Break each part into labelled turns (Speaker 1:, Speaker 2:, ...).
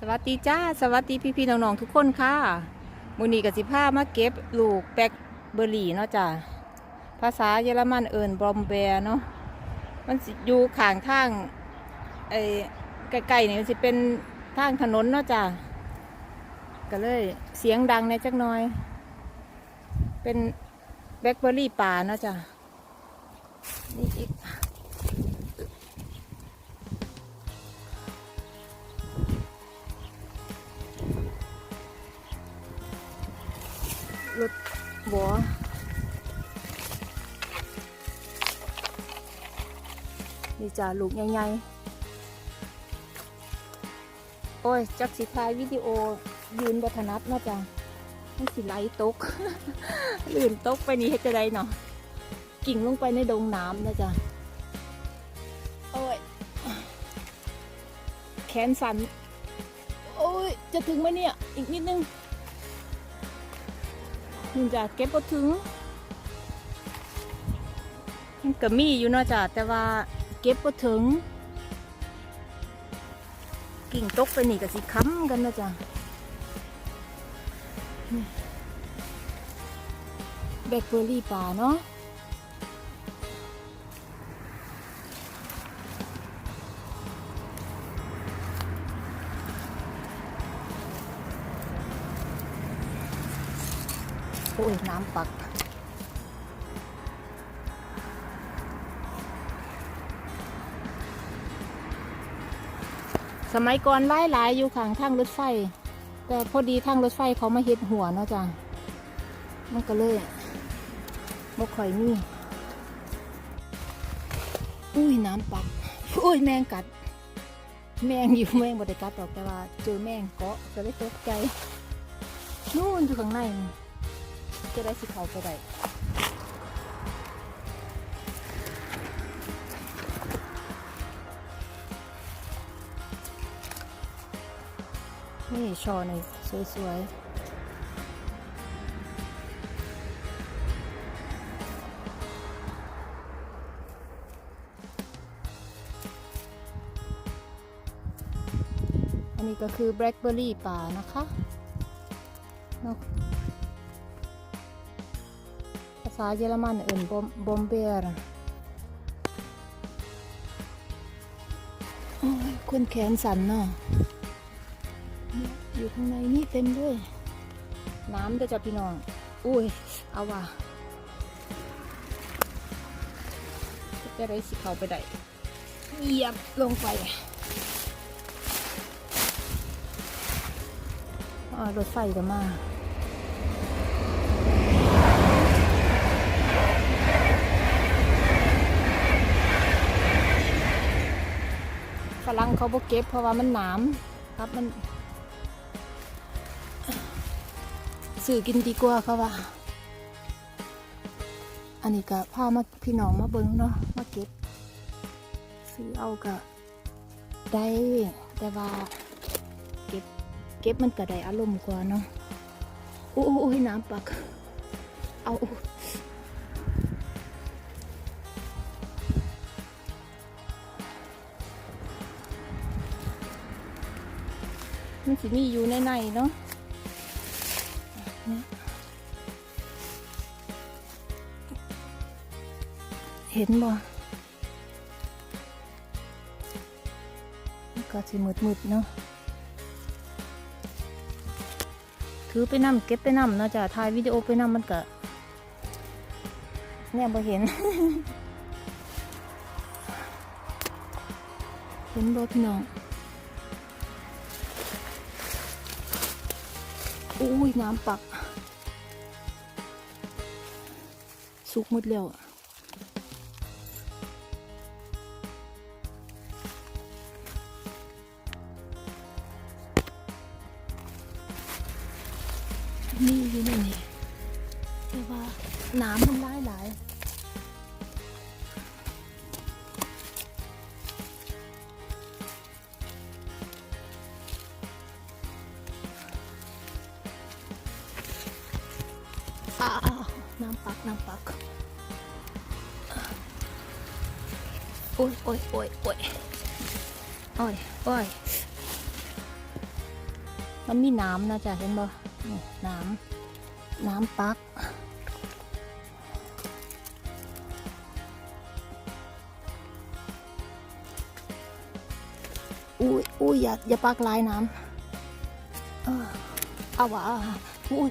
Speaker 1: สวัสดีจ้า สวัสดีพี่พี่ๆน้องๆทุกคนค่ะมูนีกับสิผ้ามาเก็บลูกแบล็คเบอร์รี่เนาะจ้าภาษาเยอรมันเอิญบอมแบร์เนาะมันอยู่ข้างทางไอ้ใกล้ๆนี่มันสิเป็นทางถนนเนาะจ้าก็เลยเสียงดังในจักหน่อย เป็นแบล็คเบอร์รี่ป่าเนาะจ้านี่อีก บัวนี่จ้าลูกใหญ่ๆโอ้ย จักสิทายวิดีโอยืนบัถนัดนะจ้าให้สิไหลตกลื่นตกไปนี่เฮ็ดจะได้เนาะกิ่งลงไปในดงน้ำนะจ้ะโอ้ย แขนสั่นโอ้ย จะถึงไหมเนี่ย อีกนิดนึง นจะเก็บบ่ถึงมันก็มีอยู่เนาะจ้ะแต่ว่าเก็บบ่ถึง กิ่งตกไปนี่ก็สิค้ำกันเนาะจ้ะแบล็คเบอร์รี่ป่าเนาะ โอ้ยน้ำปักสมัยก่อนหลายหลายอยู่ข้างทางรถไฟ แต่พอดีทางรถไฟเขามาเฮ็ดหัวเนาะจ้ะมันก็เลยบ่ค่อยมีอุ้ยน้ำปักอุ้ยแมงกัด แมงอยู่แมงบ่ได้กัดหรอกแต่ว่าเจอแมงเกาะก็เลยตกใจนู่นอยู่ข้างในน จะได้สิเขาไปได้นี่ชอในสวยๆอันนี้ก็คือแบล็คเบอร์รี่ป่านะคะ ษาเยอรมันเอิ่นบอมเบียร์คนแขนสั่นเนาะอยู่ข้างในนี่เต็มด้วย น้ำด้วยจ้ะพี่น้อง อุ้ย เอาว่ะจะได้สิเขาไปได้เหยียบลงไปอ่ารถไฟก็มา ฝรั่ง เขาบ่เก็บเพราะว่ามันหนามครับมันสื่อกินดีกว่าเขาว่า อันนี้ก็พามาพี่น้องมาเบิ้งเนาะมาเก็บซื้อเอาก็ได้แต่ว่าเก็บเก็บมันก็ได้อารมณ์กว่าเนาะโอ้โอ้ยน้ำปัก เอา มันสิมีอยู่ในในเนาะเห็นบ่ก็สิมืดๆเนาะถือไปนำเก็บไปนำเนาะจ้ะถ่ายวิดีโอไปนำมันก็แน่บ่เห็น เห็นบ่พี่น้อง อุ้ย น้ำปัก สุกหมดแล้วอะนี่อยู่ในนี่แต่ว่าน้ำมันไหล อ้าวน้ำปักน้ำปักโอ้ยโอ้ยโอ้ยโอ้ยโอ้ยโอ้ยมันมีน้ำนะจ๊ะเห็นบ่น้ำน้ำปักอุ้ยอุ้ยอย่าอย่าปักลายน้ำเออเอาวะอุ้ย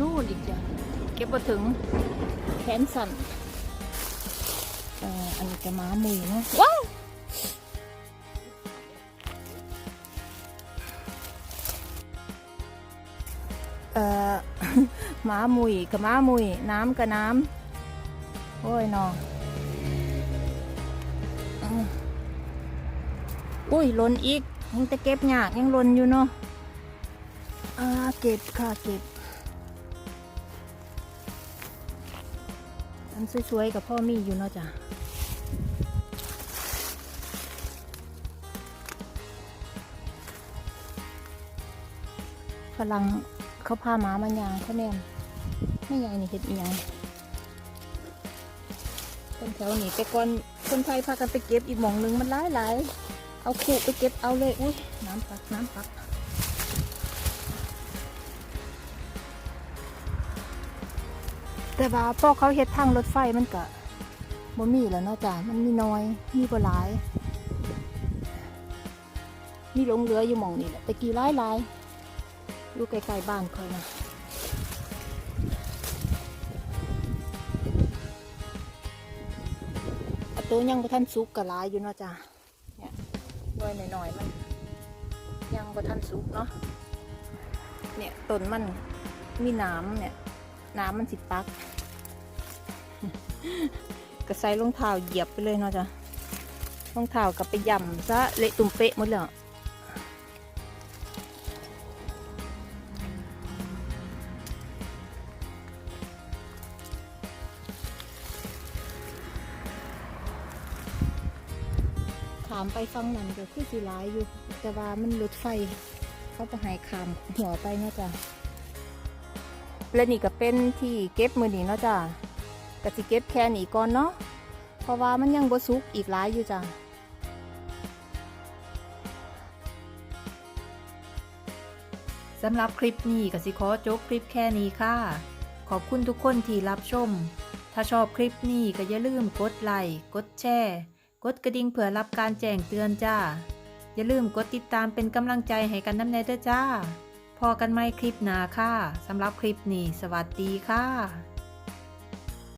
Speaker 1: นู่นอีกจ้ะเก็บมาถึงแขนสั่นเอ่ออันนี้จะม้ามือนะว้าวเอ่อม้ามุยกับม้ามุย น้ำกับน้ำโอ้ยนออืมอุ้ยล่นอีกยังจะเก็บยากยังล่นอยู่เนาะอ่าเก็บค่ะเก็บ อันสวยๆกับพ่อมีอยู่เนาะจ้ะฝรั่งเขาพาหมามันยางเขาแนมไม่ยายนี่เห็ดอีหยังคนแถวนี้แต่ก่อนคนไทยพากันไปเก็บอีกหม่องหนึงมันหลายหลายๆเอาขู่ไปเก็บเอาเลยอุ้ยน้ำปักน้ำปัก แต่ว่าพอเขาเฮ็ดทางรถไฟมันก็บ่มีแล้วเนาะจ้ะมันมีน้อย มีบ่หลาย มีหลงเหลืออยู่หม่องนี่แหละแต่กี่หลายหลายอยู่ใกล้ๆบ้านคอยนะตัวยังบ่ทันสุกก็หลายอยู่เนาะจ้ะเนี่ยน้อยหน่อยๆมันยังบ่ทันสุกเนาะเนี่ยต้นมันมีน้ำเนี่ย น้ำมันสิปัก ก็ใส่รองเท้าเหยียบไปเลยเนาะจ้ะรองเท้ากับไปย่ำซะเละตุ่มเป๊ะหมดเลยขามไปฟังนั่นก็คือสีร้ายอยู่ แต่ว่ามันรถไฟ เขาไปหายขามหัวไปเนาะจ้ะ และนี่ก็เป็นที่เก็บมือนี้เนาะจ้ะก็สิเก็บแค่นี้ก่อนเนาะเพราะว่ามันยังบ่สุกอีกหลายอยู่จ้ะสำหรับคลิปนี้ก็สิขอจบคลิปแค่นี้ค่ะ ขอบคุณทุกคนที่รับชม ถ้าชอบคลิปนี้ก็อย่าลืมกดไลค์ กดแชร์ กดกระดิ่งเพื่อรับการแจ้งเตือนจ้า อย่าลืมกดติดตามเป็นกำลังใจให้กันน้ำแน่เด้อจ้า พอกันไหมคลิปหน้าค่ะสำหรับคลิปนี้ สวัสดีค่ะ